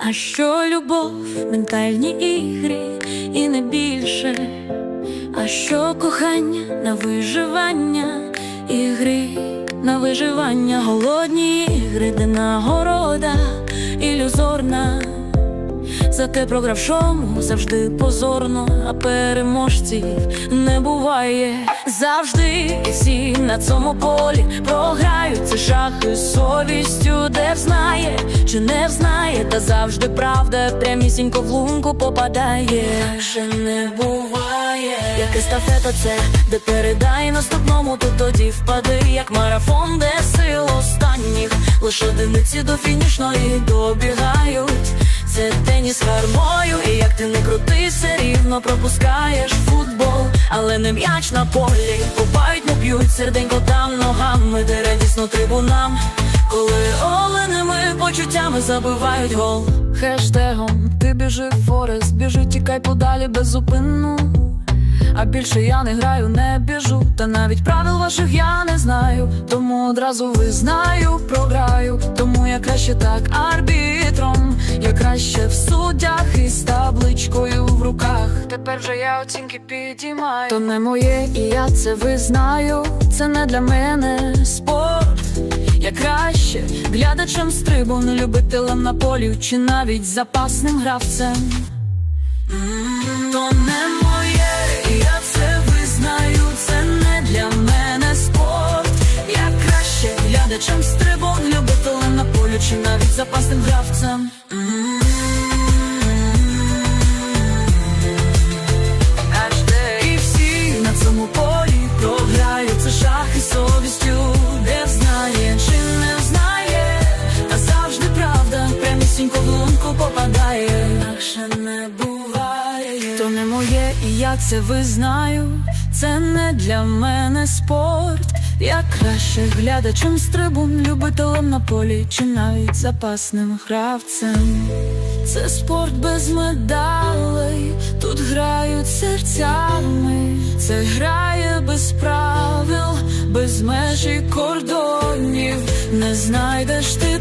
А що любов, ментальні ігри і не більше, а що кохання на виживання, ігри на виживання, голодні ігри, де нагорода Зате програвшому завжди позорно, а переможців не буває завжди. Всі на цьому полі програють це шахи з совістю, де знає чи не взнає, та завжди правда прямісінько в лунку попадає. Вже не буває, як естафета це, де передай наступному, то тоді впади, як марафон, де сил останніх, лише одиниці до фінішної добігають. Це теніс гармою, і як ти не крути, все рівно пропускаєш футбол, але не м'яч на полі, купають, не б'ють серденько там ногами, де радісно трибунам, коли оленими почуттями забивають гол. Хештегом ти біжи, Форест, біжи, тікай подалі безупинно. А більше я не граю, не біжу, та навіть правил ваших я не знаю. Тому одразу визнаю, програю. Тому я краще так я краще в суддях із табличкою в руках. Тепер вже я оцінки підіймаю. То не моє, і я це визнаю. Це не для мене спорт. Я краще глядачем з трибун, любителем на полі чи навіть запасним гравцем. То не моє, і я це визнаю, це не для мене спорт. Я краще глядачем з трибун, любителем на полі чи навіть запасним гравцем. Інакше не буває, то не моє, і я це визнаю. Це не для мене спорт. Я краще глядачем з любителем на полі чи навіть запасним гравцем. Це спорт без медалей, тут грають серцями, це грає без правил, без меж і кордонів, не знайдеш ти